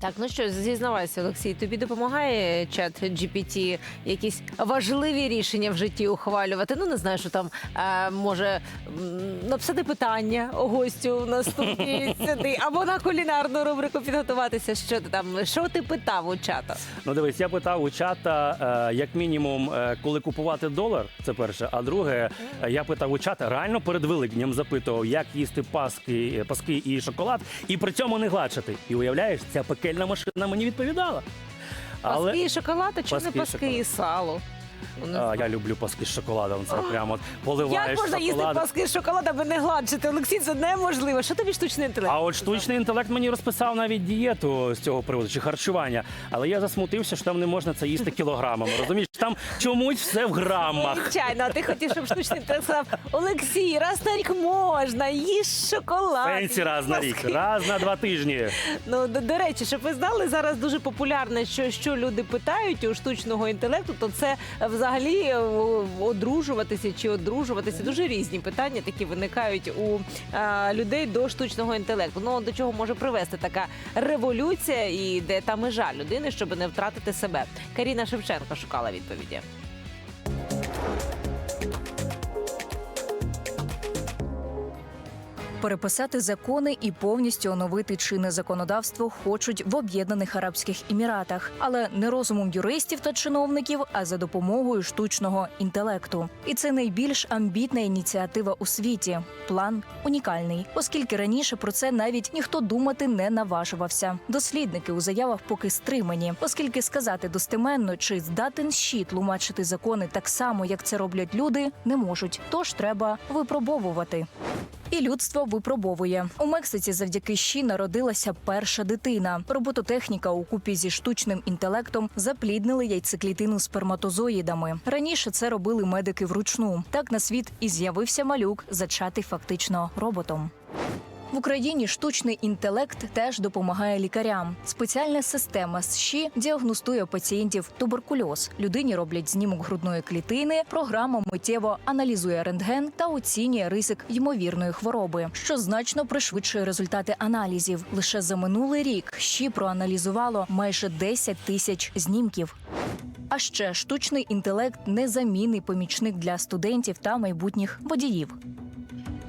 Так, ну що, зізнавайся, Олексій, тобі допомагає чат GPT якісь важливі рішення в житті ухвалювати? Ну, не знаю, що там е, може м, написати питання гостю на студії сюди, або на кулінарну рубрику підготуватися. Що ти там? Що ти питав у чата? Ну дивись, я питав у чата, е, як мінімум, е, коли купувати долар, це перше. А друге, е, я питав у чата, реально перед Великднем запитував, як їсти паски, паски і шоколад, і при цьому не гладшити. І уявляєш, ця пекельна машина мені відповідала. Паски і шоколад, а чому не Паски і паски і сало? А, я люблю паски з шоколадом. Це прямо от Як поливаєш можна їсти паски з шоколадом і не гладшити? Олексій, це неможливо. Що тобі штучний інтелект? А от штучний інтелект мені розписав навіть дієту з цього приводу чи харчування. Але я засмутився, що там не можна це їсти кілограмами. Розумієш, там чомусь все в грамах. Звичайно, а ти хотів, щоб штучний інтелект сказав, Олексій, раз на рік можна, їж шоколад. Пенсі раз на рік, раз на два тижні. Ну, до, до речі, щоб ви знали, зараз дуже популярне, що, що люди питають у штучного інтелекту, то це взагалі е, одружуватися чи одружуватися. Дуже різні питання такі виникають у е, людей до штучного інтелекту. Ну, до чого може привести така революція і де та межа людини, щоб не втратити себе. Каріна Шевченко шукала відповіді. Переписати закони і повністю оновити чинне законодавство хочуть в Об'єднаних Арабських Еміратах, але не розумом юристів та чиновників, а за допомогою штучного інтелекту. І це найбільш амбітна ініціатива у світі. План унікальний, оскільки раніше про це навіть ніхто думати не наважувався. Дослідники у заявах поки стримані, оскільки сказати достеменно, чи здатен щит тлумачити закони так само, як це роблять люди, не можуть. Тож треба випробовувати. І людство випробовує у Мексиці. Завдяки щі народилася перша дитина. Робототехніка у купі зі штучним інтелектом запліднили яйцеклітину сперматозоїдами. Раніше це робили медики вручну. Так на світ і з'явився малюк, зачатий фактично роботом. В Україні штучний інтелект теж допомагає лікарям. Спеціальна система СЩІ діагностує пацієнтів туберкульоз. Людині роблять знімок грудної клітини. Програма миттєво аналізує рентген та оцінює ризик ймовірної хвороби, що значно пришвидшує результати аналізів. Лише за минулий рік ЩІ проаналізувало майже 10 тисяч знімків. А ще штучний інтелект незамінний помічник для студентів та майбутніх водіїв.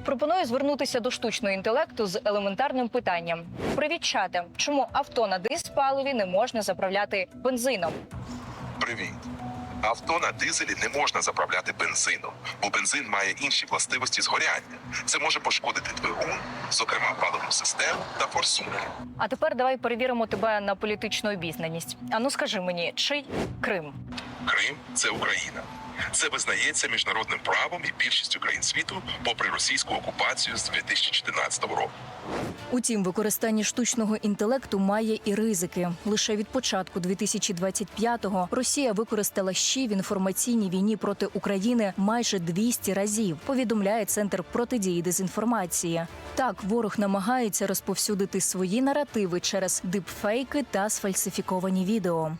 Пропоную звернутися до штучного інтелекту з елементарним питанням: Привіт, чате! Чому авто на диспаливі не можна заправляти бензином? Привіт. Авто на дизелі не можна заправляти бензином, бо бензин має інші властивості згоряння. Це може пошкодити двигун, зокрема паливну систему та форсунки. А тепер давай перевіримо тебе на політичну обізнаність. Ану, скажи мені, чий Крим? Крим це Україна. Це визнається міжнародним правом і більшістю країн світу, попри російську окупацію з 2014 року. Утім, використання штучного інтелекту має і ризики. Лише від початку 2025-го Росія використала щі в інформаційній війні проти України майже 200 разів. Повідомляє центр протидії дезінформації. Так, ворог намагається розповсюдити свої наративи через дипфейки та сфальсифіковані відео.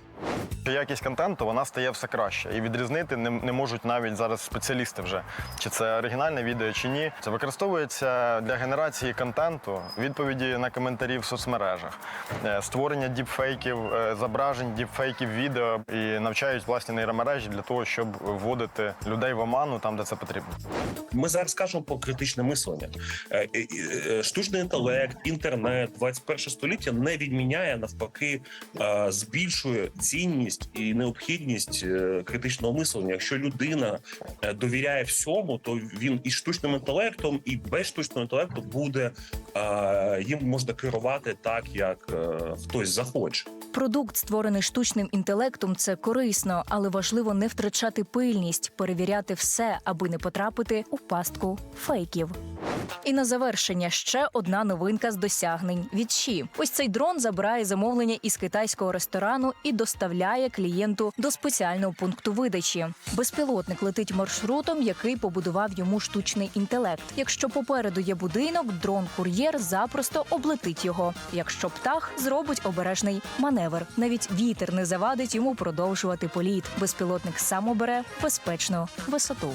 Якість контенту вона стає все краще, і відрізнити не, не можуть навіть зараз спеціалісти вже, чи це оригінальне відео, чи ні. Це використовується для генерації контенту, відповіді на коментарі в соцмережах, е, створення діпфейків, е, зображень, діпфейків відео і навчають власні нейромережі для того, щоб вводити людей в оману там, де це потрібно. Ми зараз кажемо про критичне мислення. Е, Штучний інтелект, інтернет, 21 століття не відміняє навпаки, збільшує цінність і необхідність е, критичного мислення. Якщо людина е, довіряє всьому, то він і штучним інтелектом, і без штучного інтелекту буде їм можна керувати так, як е, хтось захоче. Продукт, створений штучним інтелектом, це корисно, але важливо не втрачати пильність, перевіряти все, аби не потрапити у пастку фейків. І на завершення ще одна новинка з досягнень від Ші. Ось цей дрон забирає замовлення із китайського ресторану і доставляє клієнту до спеціального пункту видачі. Безпілотник летить маршрутом, який побудував йому штучний інтелект. Якщо попереду є будинок, дрон-кур'єр запросто облетить його. Якщо птах зробить обережний маневр. Навіть вітер не завадить йому продовжувати політ. Безпілотник сам обере безпечну висоту.